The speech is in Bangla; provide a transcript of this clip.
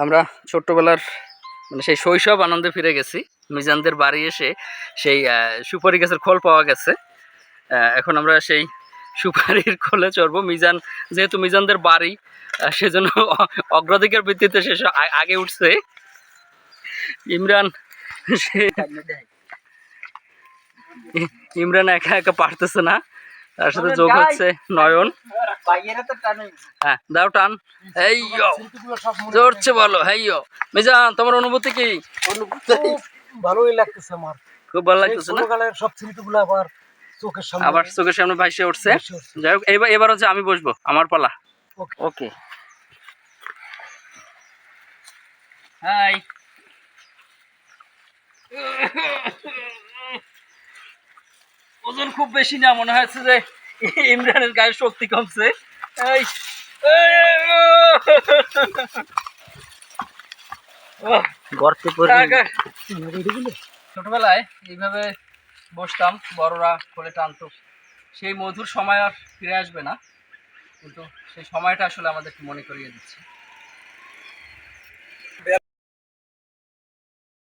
আমরা ছোট্টবেলার মানে সেই শৈশব আনন্দে ফিরে গেছি। মিজানদের বাড়ি এসে সেই সুপারি গাছের খোল পাওয়া গেছে। এখন আমরা সেই সুপারির খোলে চড়বো। মিজান, যেহেতু মিজানদের বাড়ি সেজন্য অগ্রাধিকার ভিত্তিতে সে আগে উঠছে। ইমরান, সে ইমরান একা একা পারতেছে না। তার সাথে যোগ হচ্ছে নয়ন। হ্যাঁ দাও টান। এই। জোরছে বলো হ্যাঁ মিজান তোমার অনুভূতি কি? ভালোই লাগতেছে আমার। খুব ভালো লাগতেছে না? সব স্মৃতিগুলো আবার চোখের সামনে আবার চোখের সামনে ভাইসে উঠছে। যাই হোক এবার এবার হচ্ছে আমি বসবো আমার পালা। ওকে হাই ওজন খুব বেশি না মনে হচ্ছে যে ইমরানের গায়ে শক্তি কমছে। এই গর্তে ছোটবেলায় এইভাবে বসতাম বড়রা খোলে টানতো। সেই মধুর সময় আর ফিরে আসবে না কিন্তু সেই সময়টা আসলে আমাদেরকে মনে করিয়ে দিচ্ছে।